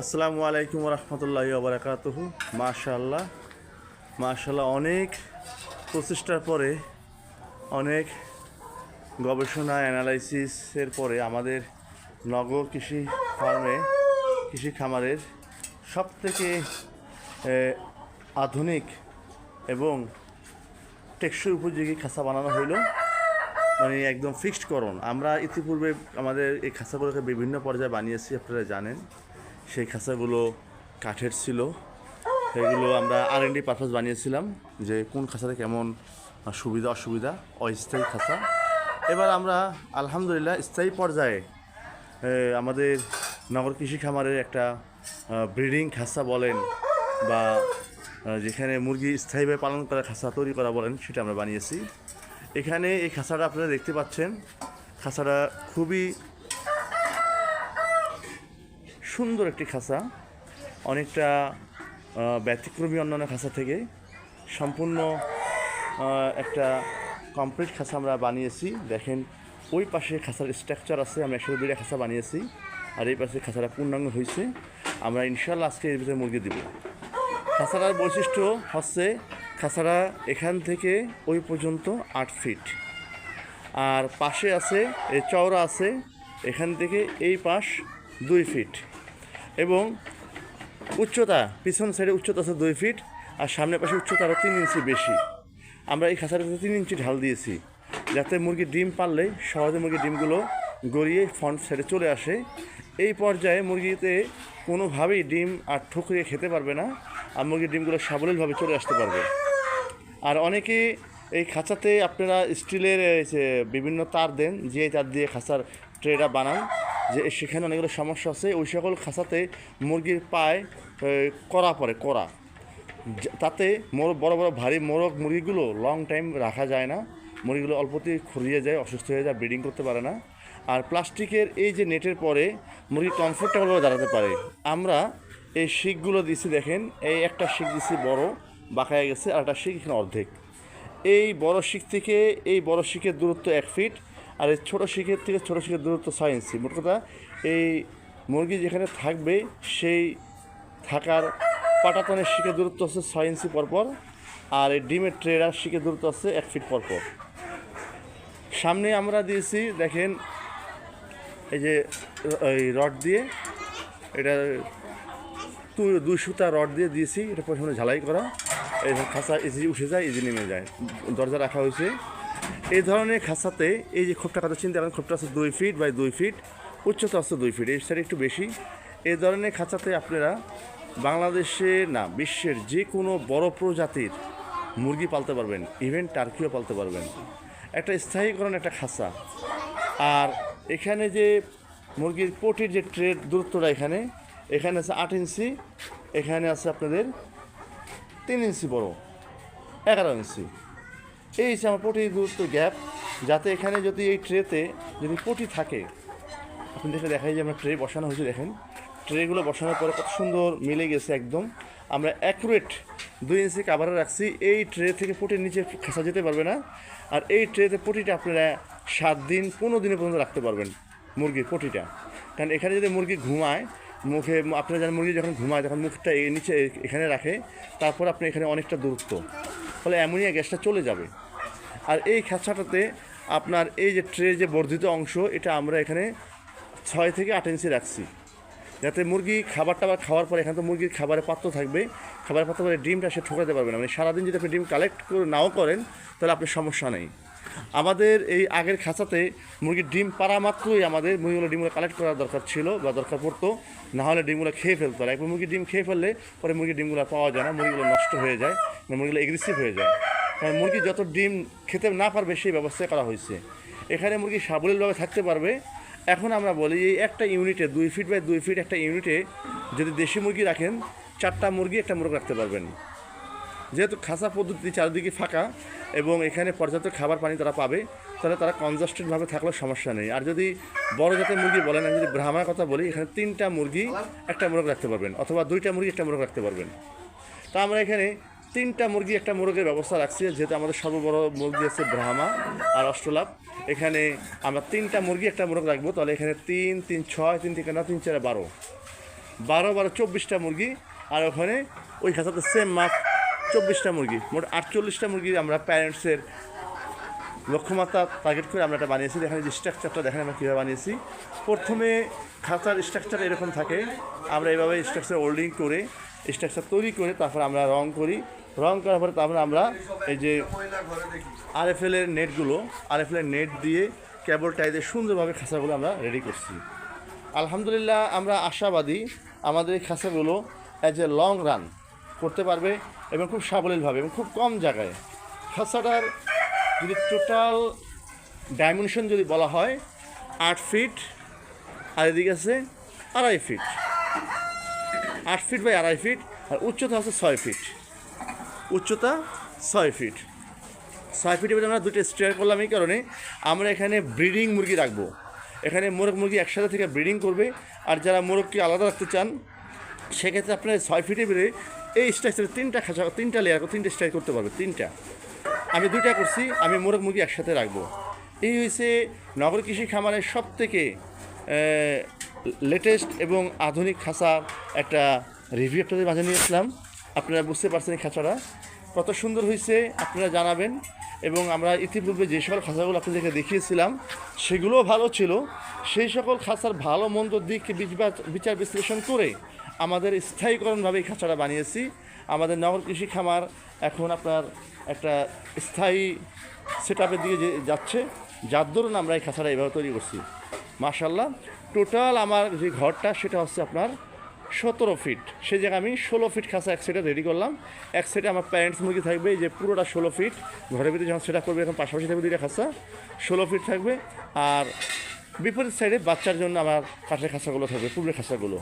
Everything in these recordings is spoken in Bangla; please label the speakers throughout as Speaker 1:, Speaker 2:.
Speaker 1: আসসালামু আলাইকুম রহমতুল্লাহ বারাকাতুহ। মাশাল্লাহ মাশাল্লাহ অনেক প্রচেষ্টার পরে, অনেক গবেষণা অ্যানালাইসিসের পরে আমাদের নগর কৃষি ফার্মে, কৃষি খামারের সব থেকে আধুনিক এবং টেকসই উপযোগী খাঁচা বানানো হইল। মানে একদম ফিক্সড করণ। আমরা ইতিপূর্বে আমাদের এই খাঁচাগুলোকে বিভিন্ন পর্যায়ে বানিয়েছি, আপনারা জানেন। সেই খাঁচাগুলো কাঠের ছিল। সেগুলো আমরা আর এন ডি পারপাস বানিয়েছিলাম যে কোন খাঁচাতে কেমন সুবিধা, অসুবিধা, অস্থায়ী খাঁচা। এবার আমরা আলহামদুলিল্লাহ স্থায়ী পর্যায়ে আমাদের নগর কৃষি খামারের একটা ব্রিডিং খাঁচা বলেন বা যেখানে মুরগি স্থায়ীভাবে পালন করা খাঁচা তৈরি করা বলেন, সেটা আমরা বানিয়েছি। এখানে এই খাঁচাটা আপনারা দেখতে পাচ্ছেন। খাঁচাটা খুবই সুন্দর একটি খাঁচা। অনেকটা ব্যতিক্রমী অন্যান্য খাঁচা থেকে। সম্পূর্ণ একটা কমপ্লিট খাঁচা আমরা বানিয়েছি। দেখেন, ওই পাশে খাঁচার স্ট্রাকচার আছে, আমরা একশো দুইটা খাঁচা বানিয়েছি। আর এই পাশে খাঁচাটা পূর্ণাঙ্গ হয়েছে। আমরা ইনশাল্লাহ আজকে এর ভিতরে মুরগি দিব। খাঁচাটার বৈশিষ্ট্য হচ্ছে, খাঁচাটা এখান থেকে ওই পর্যন্ত আট ফিট। আর পাশে আছে এই চওড়া আছে, এখান থেকে এই পাশ দুই ফিট। এবং উচ্চতা, পিছন সাইডে উচ্চতা আছে দুই ফিট আর সামনের পাশে উচ্চতা আরও তিন ইঞ্চি বেশি। আমরা এই খাঁচার খাঁচাটাতে তিন ইঞ্চি ঢাল দিয়েছি যাতে মুরগির ডিম পারলে সহজে মুরগির ডিমগুলো গড়িয়ে ফ্রন্ট সাইডে চলে আসে। এই পর্যায়ে মুরগিতে কোনোভাবেই ডিম আর ঠুকরিয়ে খেতে পারবে না আর মুরগির ডিমগুলো সাবলীলভাবে চলে আসতে পারবে। আর অনেকে এই খাঁচাতে আপনারা স্টিলের বিভিন্ন তার দেন যে তার দিয়ে খাঁচার ট্রেটা বানান যে সেখানে অনেকগুলো সমস্যা আছে, ওই সকল খাঁচাতে মুরগির পায়ে কড়া পড়ে যা- তাতে মোর বড় বড়, ভারী মোরগ মুরগিগুলো লং টাইম রাখা যায় না। মুরগিগুলো অল্পতেই খুরিয়ে যায়, অসুস্থ হয়ে যায় ব্রিডিং করতে পারে না। আর প্লাস্টিকের এই যে নেটের পরে মুরগি কমফোর্টেবলভাবে দাঁড়াতে পারে। আমরা এই শিকগুলো দিছি, দেখেন, এই একটা শিক দিছি বড় বাঁকায় গেছে, আর একটা শিক এখানে অর্ধেক। এই বড় শিক থেকে এই বড় শিকের দূরত্ব এক ফিট আর এই ছোটো শিখের থেকে ছোটো শিখের দূরত্ব ছয় ইঞ্চি মোট কথা, এই মুরগি যেখানে থাকবে, সেই থাকার পাটাতনের শিকের দূরত্ব হচ্ছে ছয় ইঞ্চি পরপর, আর এই ডিমের ট্রেরার শিকের দূরত্ব আছে এক ফিট পরপর। সামনে আমরা দিয়েছি, দেখেন, এই যে এই রড দিয়ে, এটা দুই সুতা রড দিয়ে দিয়েছি, এটা প্রথমে ঝালাই করা এই খাঁচা ইজি উঠে যায়, ইজি নেমে যায়, দরজা রাখা হয়েছে। এই ধরনের খাঁচাতে এই যে খোপটা কথা চিন্তা করেন খোপটা আছে দুই ফিট বাই দুই ফিট উচ্চতা আছে দুই ফিট এই সাইডে একটু বেশি। এই ধরনের খাঁচাতে আপনারা বাংলাদেশে না, বিশ্বের যে কোনো বড় প্রজাতির মুরগি পালতে পারবেন ইভেন টার্কিও পালতে পারবেন। একটা স্থায়ীকরণ একটা খাঁচা। আর এখানে যে মুরগির পটির যে ট্রেড দূরত্বটা এখানে এখানে আছে আট ইঞ্চি, এখানে আছে আপনাদের তিন ইঞ্চি বড়, এগারো ইঞ্চি। এই হচ্ছে আমার পটির গুরুত্ব গ্যাপ, যাতে এখানে যদি এই ট্রেতে যদি পটি থাকে, আপনি দেখে দেখাই যে আমরা ট্রে বসানো হয়েছে, দেখেন। ট্রেগুলো বসানোর পরে কত সুন্দর মিলে গেছে একদম। আমরা অ্যাকুরেট দুই ইঞ্চি কাভারে রাখছি, এই ট্রে থেকে পটির নিচে খাসা যেতে পারবে না। আর এই ট্রেতে পটিটা আপনারা সাত দিন, পনেরো দিনের পর্যন্ত রাখতে পারবেন মুরগির পটিটা। কারণ এখানে যদি মুরগি ঘুমায়, মুখে আপনারা জানেন মুরগি যখন ঘুমায়, তখন মুখটা এই নিচে, এখানে রাখে, তারপর আপনি এখানে অনেকটা দূরত্ব। ফলে অ্যামোনিয়া গ্যাসটা চলে যাবে। আর এই খাঁচাটাতে আপনার এই যে ট্রে যে বর্ধিত অংশ, এটা আমরা এখানে ছয় থেকে আট ইঞ্চি রাখছি। যাতে মুরগি খাবার টাবার খাওয়ার পরে এখানে তো মুরগির খাবারের পাত্র থাকবে। খাবারের পাত্র পরে ডিমটা সে ঠোকাতে পারবে না। মানে সারাদিন যদি আপনি ডিম কালেক্ট করে নাও করেন, তাহলে আপনার সমস্যা নেই। আমাদের এই আগের খাঁচাতে মুরগির ডিম পাড়া মাত্রই আমাদের মুরগিগুলো ডিমগুলো কালেক্ট করার দরকার ছিল বা দরকার পড়তো। নাহলে ডিমগুলো খেয়ে ফেলতো। আর একবার মুরগির ডিম খেয়ে ফেললে পরে মুরগির ডিমগুলো পাওয়া যায় না, মুরগিগুলো নষ্ট হয়ে যায়। মুরগিগুলো এগ্রেসিভ হয়ে যায়। কারণ মুরগি যত ডিম খেতে না পারবে, সেই ব্যবস্থা করা হয়েছে। এখানে মুরগি সাবলীলভাবে থাকতে পারবে। এখন আমরা বলি, এই একটা ইউনিটে, দুই ফিট বাই দুই ফিট একটা ইউনিটে যদি দেশি মুরগি রাখেন, চারটা মুরগি একটা মুরগ রাখতে পারবেন। যেহেতু খাসা পদ্ধতি চারিদিকে ফাঁকা এবং এখানে পর্যাপ্ত খাবার পানি তারা পাবে, তাহলে তারা কনজাস্টেডভাবে থাকলেও সমস্যা নেই। আর যদি বড় জাতের মুরগি বলেন, আমি যদি ব্রাহ্মার কথা বলি, এখানে তিনটা মুরগি একটা মুরগ রাখতে পারবেন, অথবা দুইটা মুরগি একটা মুরগ রাখতে পারবেন। তা আমরা এখানে তিনটা মুরগি একটা মুরগের ব্যবস্থা রাখছি, যেহেতু আমাদের সর্ববড় মুরগি আছে ব্রাহ্মা আর অষ্টলাভ। এখানে আমরা তিনটা মুরগি একটা মুরগ রাখব, তাহলে এখানে তিন তিন, ছয়, তিন থেকে তিন তিন, চার, বারো। বারো বারো, চব্বিশটা মুরগি, আর ওখানে ওই খাঁচাতে সেম মাপ চব্বিশটা মুরগি। মোট আটচল্লিশটা মুরগি আমরা প্যারেন্টসের লক্ষ্যমাত্রা টার্গেট করে আমরা এটা বানিয়েছি। এখানে যে স্ট্রাকচারটা দেখেন আমরা কীভাবে বানিয়েছি। প্রথমে খাঁচার স্ট্রাকচার এরকম থাকে, আমরা এভাবে স্ট্রাকচার ওল্ডিং করে স্ট্রাকচার তৈরি করে তারপর আমরা রং করি। রং করার পরে তারপরে আমরা এই যে আরএফএলের নেটগুলো আরএফএলের নেট দিয়ে কেবল টাই দিয়ে সুন্দরভাবে খাঁচাগুলো আমরা রেডি করছি। আলহামদুলিল্লাহ আমরা আশাবাদী আমাদের এই খাঁচাগুলো অ্যাজ এ লং রান করতে পারবে এবং খুব সাবলীলভাবে এবং খুব কম জায়গায়। খাঁচাটার যদি টোটাল ডাইমেনশন যদি বলা হয়, আট ফিট আর এদিকে আছে আড়াই ফিট আট ফিট বাই আড়াই ফিট আর উচ্চতা আছে ছয় ফিট উচ্চতা ছয় ফিট ছয় ফিটের ভিতরে আমরা দুটো স্টেয়ার করলাম এই কারণে আমরা এখানে ব্রিডিং মুরগি রাখব। এখানে মোরগ মুরগি একসাথে থেকে ব্রিডিং করবে, আর যারা মোরগকে আলাদা রাখতে চান, সেক্ষেত্রে আপনার ছয় ফিটের ভিতরে এই স্ট্রাকচারে তিনটা খাঁচা, তিনটা লেয়ার তিনটা স্ট্রাইক করতে পারবে, তিনটা। আমি দুইটা করছি, আমি মোরগ মুরগি একসাথে রাখব। এই হয়েছে নগর কৃষি খামারের সব থেকে লেটেস্ট এবং আধুনিক খাঁচার একটা রিভিউ আপনাদের মাঝে নিয়ে আপনারা বুঝতে পারছেন এই খাঁচাটা। কত সুন্দর হয়েছে, আপনারা জানাবেন। এবং আমরা ইতিপূর্বে যে সকল খাঁচাগুলো আপনাদেরকে দেখিয়েছিলাম, সেগুলোও ভালো ছিল। সেই সকল খাঁচার ভালো মন্দ দিক বিচার- বিশ্লেষণ করে আমাদের স্থায়ীকরণভাবে এই খাঁচাটা বানিয়েছি। আমাদের নগর কৃষি খামার এখন আপনার একটা স্থায়ী সেট দিকে যাচ্ছে, যার দরুন আমরা এই খাঁচাটা এভাবে তৈরি করছি। মাশাল্লাহ টোটাল আমার যে ঘরটা, সেটা হচ্ছে আপনার সতেরো ফিট সেই জায়গায় আমি ষোলো ফিট খাঁচা এক সেটে রেডি করলাম। এক সেটে আমার প্যারেন্টস মুরগি থাকবে যে পুরোটা ষোলো ফিট ঘরের ভিতরে যখন সেটা করবে এখন পাশাপাশি থাকবে দুইটা খাঁচা, ষোলো ফিট থাকবে। আর বিপরীত সাইডে বাচ্চার জন্য আমার কাঠের খাঁচাগুলো থাকবে পুরো খাঁচাগুলো।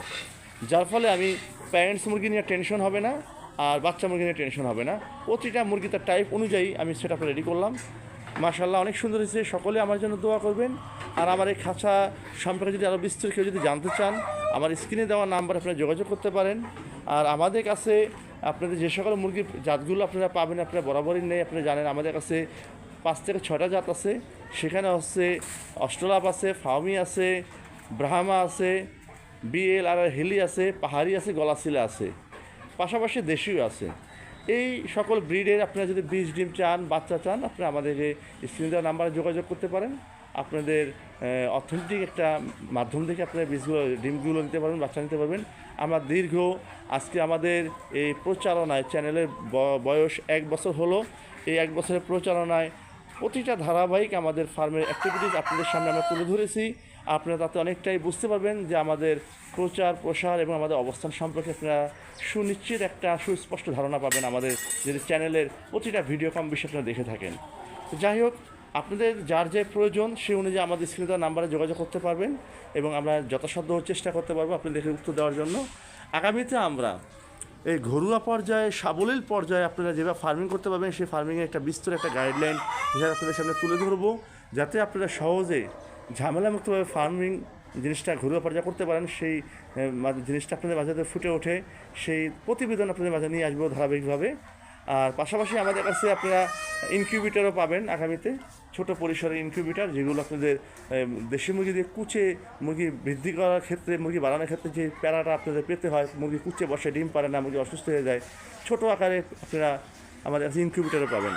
Speaker 1: যার ফলে আমি প্যারেন্টস মুরগি নিয়ে টেনশন হবে না, আর বাচ্চা মুরগি নিয়ে টেনশন হবে না। প্রতিটা মুরগি তার টাইপ অনুযায়ী আমি সেটা রেডি করলাম। মাশাল্লাহ অনেক সুন্দর হয়েছে। সকলে আমার জন্য দোয়া করবেন। আর আমার এই খাঁচা সম্পর্কে যদি আরও বিস্তর কেউ যদি জানতে চান, আমার স্ক্রিনে দেওয়া নাম্বার আপনারা যোগাযোগ করতে পারেন। আর আমাদের কাছে আপনাদের যে সকল মুরগির জাতগুলো আপনারা পাবেন, আপনারা বরাবরই নেই, আপনারা জানেন, আমাদের কাছে পাঁচ থেকে ছয়টা জাত আছে। সেখানে হচ্ছে অস্ট্রলাপ আছে ফাউমি আছে, ব্রাহ্মা আছে, বিএল, আর হেলি আছে, পাহাড়ি আছে, গলাশিলা আছে। পাশাপাশি দেশিও আছে। এই সকল ব্রিডের আপনারা যদি বীজ, ডিম চান, বাচ্চা চান, আপনারা আমাদেরকে স্ক্রিনে দেওয়া নাম্বারে যোগাযোগ করতে পারেন। আপনাদের অথেন্টিক একটা মাধ্যম থেকে আপনারা বীজগুলো, ডিমগুলো নিতে পারবেন, বাচ্চা নিতে পারবেন। আমরা দীর্ঘ আজকে আমাদের এই প্রচারণায়, চ্যানেলের বয়স এক বছর হলো। এই এক বছরের প্রচারণায় প্রতিটা ধারাবাহিক আমাদের ফার্মের অ্যাক্টিভিটিস আপনাদের সামনে আমরা তুলে ধরেছি। আপনারা তাতে অনেকটাই বুঝতে পারবেন যে আমাদের প্রচার, প্রসার এবং আমাদের অবস্থান সম্পর্কে আপনারা সুনিশ্চিত একটা সুস্পষ্ট ধারণা পাবেন আমাদের যদি চ্যানেলের প্রতিটা ভিডিও কম বেশি আপনারা দেখে থাকেন। যাই হোক, আপনাদের যার যে প্রয়োজন সেই অনুযায়ী আমাদের স্ক্রিনে নাম্বারে যোগাযোগ করতে পারবেন এবং আমরা যথাসাধ্য চেষ্টা করতে পারব আপনাদেরকে উত্তর দেওয়ার জন্য। আগামীতে আমরা এই ঘরোয়া পর্যায়ে, সাবলীল পর্যায়ে আপনারা যেভাবে ফার্মিং করতে পারবেন, সেই ফার্মিংয়ের একটা বিস্তর একটা গাইডলাইন হিসাবে আপনাদের সামনে তুলে ধরবো, যাতে আপনারা সহজে ঝামেলামুক্তভাবে ফার্মিং জিনিসটা ঘরোয়া পর্যা করতে পারেন, সেই জিনিসটা আপনাদের মাঝে ফুটে ওঠে, সেই প্রতিবেদন আপনাদের মাঝে নিয়ে আসব ধারাবাহিকভাবে। আর পাশাপাশি আমাদের কাছে আপনারা ইনকিউবেটারও পাবেন আগামীতে, ছোট পরিসরের ইনকিউবেটার যেগুলো আপনাদের দেশি মুরগি দিয়ে কুচে মুরগি বৃদ্ধি করার ক্ষেত্রে, মুরগি বাড়ানোর ক্ষেত্রে যে প্যারাটা আপনাদের পেতে হয়, মুরগি কুচে বসে ডিম পারে না, মুরগি অসুস্থ হয়ে যায়, ছোট আকারে আপনারা আমাদের কাছে ইনকিউবেটারও পাবেন।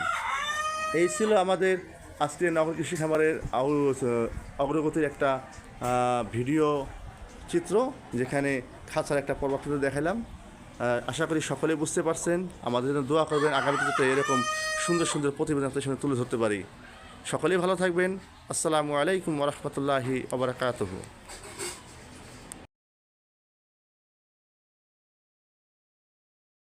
Speaker 1: এই ছিল আমাদের আজকে নগর কৃষি খামারের অগ্রগতির একটা ভিডিও চিত্র, যেখানে খাঁচার একটা পর্ব দেখালাম। আশা করি সকলে বুঝতে পারছেন। আমাদের জন্য দোয়া করবেন, আগামীতে যাতে এরকম সুন্দর সুন্দর প্রতিবেদন আপনাদের সামনে তুলে ধরতে পারি। সকলেই ভালো থাকবেন। আসসালামু আলাইকুম ওরহমতুল্লাহি ওবরাকাতহ